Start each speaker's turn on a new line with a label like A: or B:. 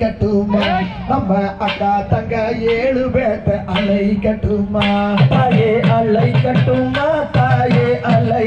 A: கட்டுமா? நம்ம அக்கா தங்க ஏழு பேட்ட அலை கட்டுமா?
B: தாயே அலை கட்டுமா? தாயே அலை